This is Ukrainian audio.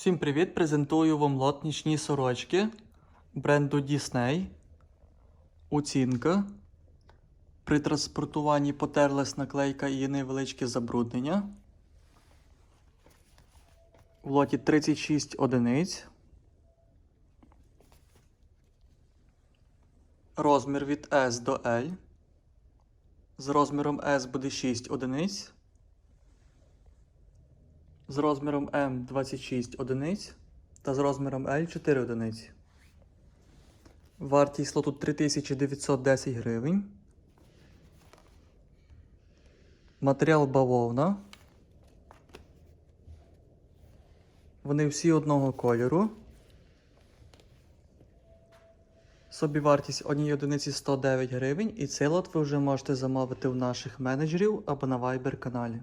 Всім привіт! Презентую вам лот нічні сорочки бренду Disney. Оцінка. При транспортуванні потерлась наклейка і невеличке забруднення. В лоті 36 одиниць. Розмір від S до L. З розміром S буде 6 одиниць. З розміром М 26 одиниць та з розміром L 4 одиниці. Вартість лоту 3910 гривень. Матеріал бавовна. Вони всі одного кольору. Собівартість однієї одиниці 109 гривень, і цей лот ви вже можете замовити у наших менеджерів або на Viber каналі.